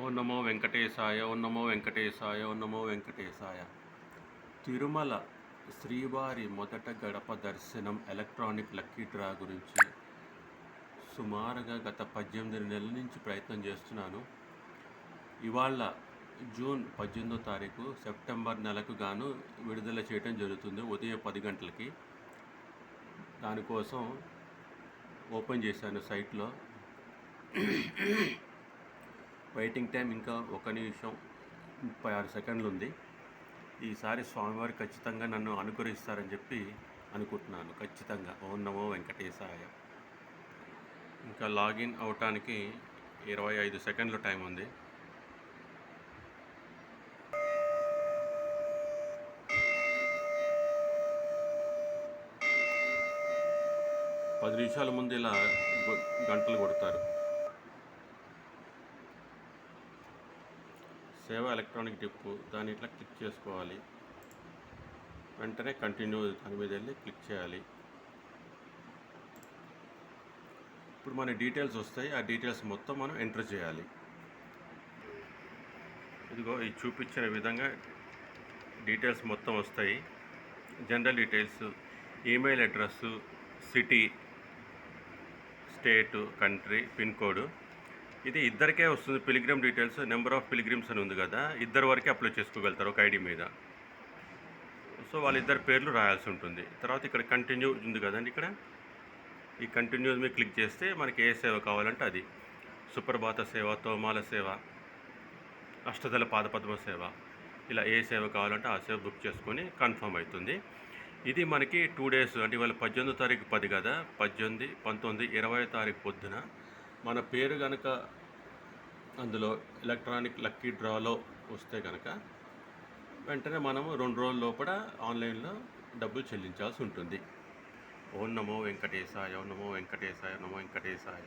ఓ నమో వెంకటేశాయ ఓ నమో వెంకటేశాయ ఓ నమో వెంకటేశాయ. తిరుమల శ్రీవారి మొదట గడప దర్శనం ఎలక్ట్రానిక్ లక్కీ డ్రా గురించి సుమారుగా గత పద్దెనిమిది నెలల నుంచి ప్రయత్నం చేస్తున్నాను. ఇవాళ జూన్ పద్దెనిమిదో తారీఖు సెప్టెంబర్ నెలకు గాను విడుదల చేయడం జరుగుతుంది ఉదయం పది గంటలకి. దానికోసం ఓపెన్ చేశాను సైట్లో. వెయిటింగ్ టైం ఇంకా ఒక నిమిషం ముప్పై ఆరు సెకండ్లు ఉంది. ఈసారి స్వామివారు ఖచ్చితంగా నన్ను అనుకరిస్తారని చెప్పి అనుకుంటున్నాను. ఖచ్చితంగా. ఓం నమో వెంకటేశాయ. ఇంకా లాగిన్ అవటానికి ఇరవై ఐదు సెకండ్లు టైం ఉంది. పది నిమిషాల ముందు ఇలా గంటలు కొడతారు. సేవ ఎలక్ట్రానిక్ డిప్పు దాన్ని ఇట్లా క్లిక్ చేసుకోవాలి. వెంటనే కంటిన్యూ దాని మీద వెళ్ళి క్లిక్ చేయాలి. ఇప్పుడు మన డీటెయిల్స్ వస్తాయి. ఆ డీటెయిల్స్ మొత్తం మనం ఎంటర్ చేయాలి. ఇదిగో ఈ చూపించిన విధంగా డీటెయిల్స్ మొత్తం వస్తాయి. General details email address city state country pin code. ఇది ఇద్దరికే వస్తుంది pilgrim details number of pilgrims అని ఉంది కదా ఇద్దరు వరకే అప్లై చేసుకోగలుగుతారు ఒక ఐడి మీద. సో వాళ్ళిద్దరు పేర్లు రాయాల్సి ఉంటుంది. తర్వాత ఇక్కడ కంటిన్యూ ఉంది కదండి ఇక్కడ? ఈ కంటిన్యూ మీద క్లిక్ చేస్తే మనకి ఏ సేవ కావాలంటే అది. సుప్రభాత సేవ తోమాల సేవ అష్టదళ పాదపద్మ సేవ ఇలా ఏ సేవ కావాలంటే ఆ సేవ బుక్ చేసుకొని కన్ఫర్మ్ అవుతుంది. ఇది మనకి టూ డేస్ అంటే ఇవాళ పద్దెనిమిదో తారీఖు పది కదా? పద్దెనిమిది పంతొమ్మిది ఇరవై తారీఖు పొద్దున మన పేరు కనుక అందులో ఎలక్ట్రానిక్ లక్కీ డ్రాలో వస్తే కనుక వెంటనే మనము రెండు రోజుల లోపల ఆన్లైన్లో డబ్బులు చెల్లించాల్సి ఉంటుంది. ఓం నమో వెంకటేశాయ ఓం నమో వెంకటేశాయ నమో వెంకటేశాయ.